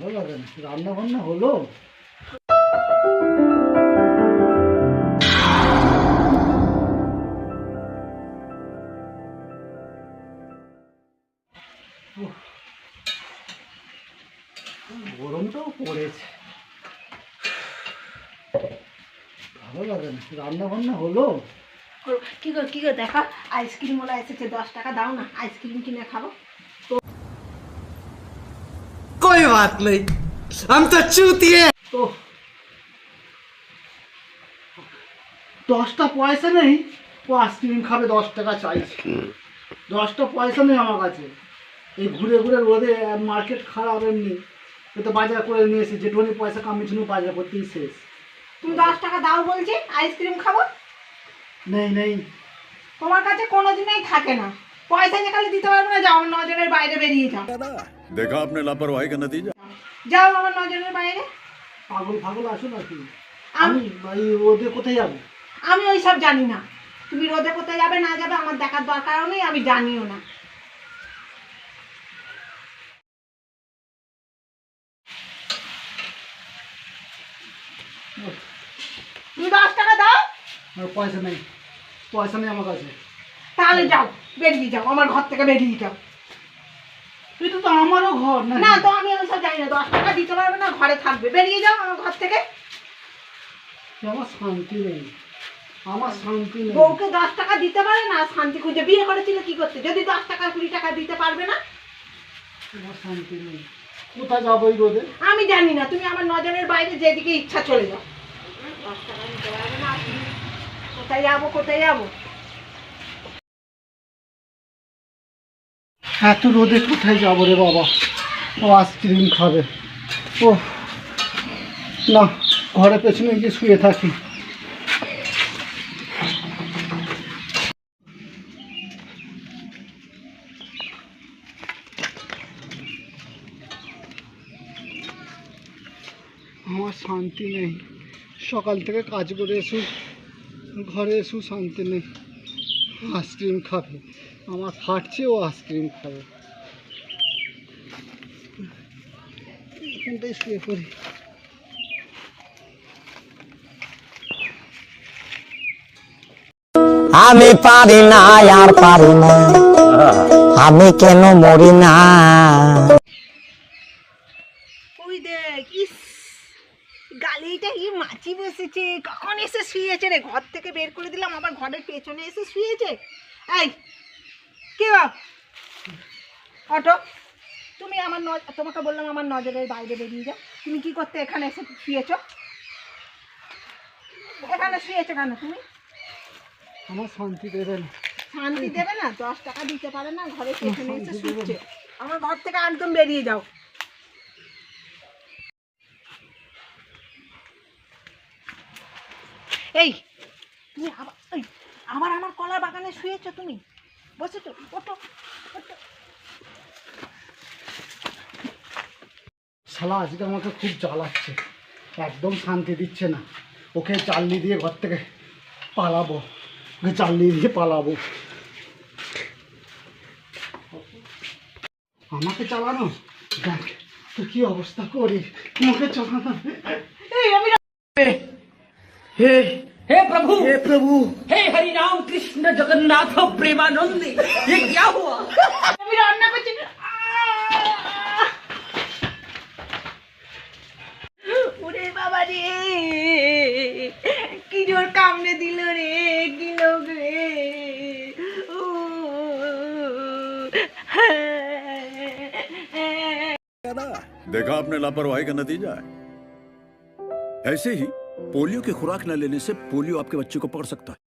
ভালো লাগে না রান্না বান্না হলো। গরমটাও পড়েছে ভালো লাগে না রান্না বান্না হলো। কি গো কি গো দেখো, আইসক্রিম ওলা এসেছে, দশ টাকা, দাও না, আইসক্রিম কিনে খাব बात नहीं हम तो चूतिए তো দশটা পয়সা নেই ও আইসক্রিম খাবে দশ টাকা চাইছে দশটা পয়সা নেই আমার কাছে এই ঘুরে ঘুরে রোদে মার্কেট খারাপ এমনি এ তো বাজার করে নিয়ে এসে যেটুকুনি পয়সা কামিয়েছিল বাজার করতেই শেষ তুমি দশ টাকা দাও বলছি আইসক্রিম খাবো নেই নেই তোমার কাছে কোনোদিনই থাকে না পয়সা নিকালে দিতে পারব না যাও আমার নজরের বাইরে বেরিয়ে যাও। দেখো আপনি লাপরওয়াহি কা নতিজা যাও আমার নজরের বাইরে। পাগল ফাগুল আসো নাকি? আমি ভাই রোদে কোথায় যাব? আমি ওই সব জানি না। তুমি রোদে কোথায় যাবে না যাবে আমার দেখার দরকারও নেই আমি জানিও না। তুমি দশ টাকা দাও। পয়সা নেই। পয়সা নেই আমার কাছে। তাহলে যাও বেরিয়ে যাও আমার ঘর থেকে বেরিয়ে যাও। এটা তো আমারও ঘর না না তো আমি ওসব জানি না দশ টাকা দিতে পারবে না ঘরে থাকবে। বেরিয়ে যাও আমার ঘর থেকে। আমার শান্তি নেই আমার শান্তি নেই। বউকে দশ টাকা দিতে পারে না শান্তি খুঁজে বিয়ে করেছিল কি করতে? যদি দশ টাকা কুড়ি টাকা দিতে পারবে না। আমার শান্তি নেই। কোথায় যাব এই রোদে? আমি জানি না তুমি আমার নজরের বাইরে যেদিকে ইচ্ছা চলে যাও। দশ টাকা দিতে পারবে না কোথায় যাব কোথায় যাব? এত রোদে কোথায় যাব রে বাবা? ও আইসক্রিম খাবে। ও, না, ঘরে পেছনে গিয়ে শুয়ে থাকি। আমার শান্তি নেই। সকাল থেকে কাজ করে এসু, ঘরে এসু শান্তি নেই। আইসক্রিম খাবে। আমার ফাটছে ও আইসক্রিম খাবে। এখানটাই শুয়ে পড়ি। আমি পারি না আর পারি না। আমি কেন মরি না ওই দেখ ইস গালিটা কি মাছি বসেছে। কখন এসে শুয়েছে রে? ঘর থেকে বের করে দিলাম আবার ঘরের পেছনে এসে শুয়েছে। এই কে বাপ অটো তুমি আমার তোমাকে বললাম আমার নজরের বাইরে বেরিয়ে যাও। তুমি কি করতে এখানে এসে শুয়েছ? এখানে শুয়েছো কেন তুমি? আমার শান্তি দেবে না। শান্তি দেবে না? দশ টাকা দিতে পারে না ঘরের পেছনে এসে শুচ্ছে। আমার ঘর থেকে একদম বেরিয়ে যাও। এই তুমি আবার এই আবার আমার কলা বাগানে শুয়েছো তুমি? বসেছো? ওটো ওটো শালা আজকে আমাকে খুব জ্বালাচ্ছে। একদম শান্তি দিচ্ছে না। ওকে চালনি দিয়ে ঘর থেকে পালাবো। ওকে চালনি দিয়ে পালাবো। আমাকে চালানো? দেখ তো কি অবস্থা করি? আমাকে চালানো। এই আমি हे हे प्रभु হে প্রভু हे हरि राम कृष्ण जगन्नाथ प्रेमानंद ये क्या हुआ আমি রান্না করছি আহ! ওরে বাবা রে কি জোর কামড়ে দিল রে কি লোক রে উ। देखा आपने लापरवाही का नतीजा है ऐसे ही पोलियो की खुराक न लेने से पोलियो आपके बच्चे को पकड़ सकता है।